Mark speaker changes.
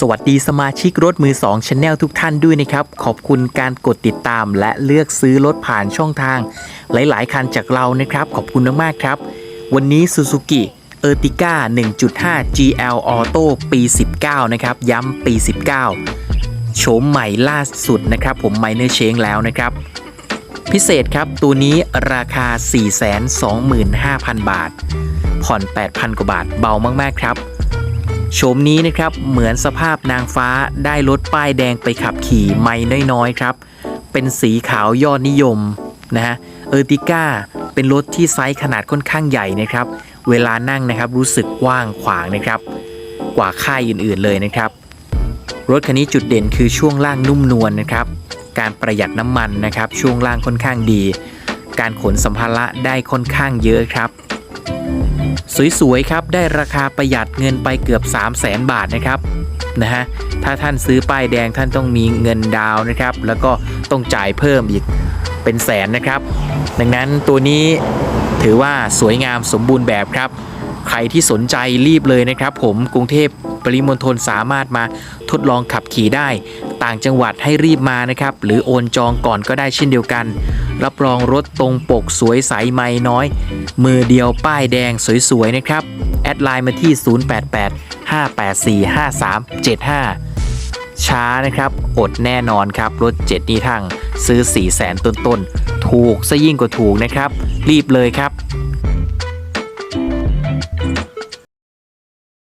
Speaker 1: สวัสดีสมาชิกรถมือ2 Channel ทุกท่านด้วยนะครับ ขอบคุณการกดติดตามและเลือกซื้อรถผ่านช่องทาง หลาย ๆ คันจากเรานะครับ ขอบคุณมาก ๆ ครับ วันนี้ Suzuki e r t i g a 1.5 GL Auto ปี 19 นะครับ ย้ำปี 19 โฉมใหม่ล่าสุดนะครับ ผมไมเนอร์เชงแล้วนะครับ พิเศษครับตัวนี้ราคา 425,000 บาท ผ่อน 8,000 กว่าบาทเบามาก ๆ ครับ โฉมนี้นะครับเหมือนสภาพนางฟ้าได้รถป้ายแดงไปขับขี่ไม่น้อยๆครับ เป็นสีขาวยอดนิยมนะฮะเออร์ติก้าเป็นรถที่ไซส์ขนาดค่อนข้างใหญ่นะครับ เวลานั่งนะครับรู้สึกกว้างขวางนะครับ กว่าค่ายอื่นๆเลยนะครับ รถคันนี้จุดเด่นคือช่วงล่างนุ่มนวลนะครับ การประหยัดน้ำมันนะครับ ช่วงล่างค่อนข้างดี การขนสัมภาระได้ค่อนข้างเยอะครับ สวยๆครับได้ราคาประหยัดเงินไปเกือบ 3 0 0แสนบาทนะครับนะฮะถ้าท่านซื้อป้ายแดงท่านต้องมีเงินดาวน์นะครับ แล้วก็ต้องจ่ายเพิ่มอีกเป็นแสนนะครับ ดังนั้นตัวนี้ถือว่าสวยงามสมบูรณ์แบบครับ ใครที่สนใจรีบเลยนะครับ ผมกรุงเทพปริมณฑลสามารถมาทดลองขับขี่ได้ ต่างจังหวัดให้รีบมานะครับ หรือโอนจองก่อนก็ได้เช่นเดียวกัน รับรองรถตรงปกสวยใสไม่น้อย มือเดียวป้ายแดงสวยๆนะครับ แอดไลน์มาที่ 0885845375 ช้านะครับ อดแน่นอนครับ รถ7นี่ทั้งซื้อ 4 0 0แสนต้นๆ ถูกซะยิ่งกว่าถูกนะครับ รีบเลยครับ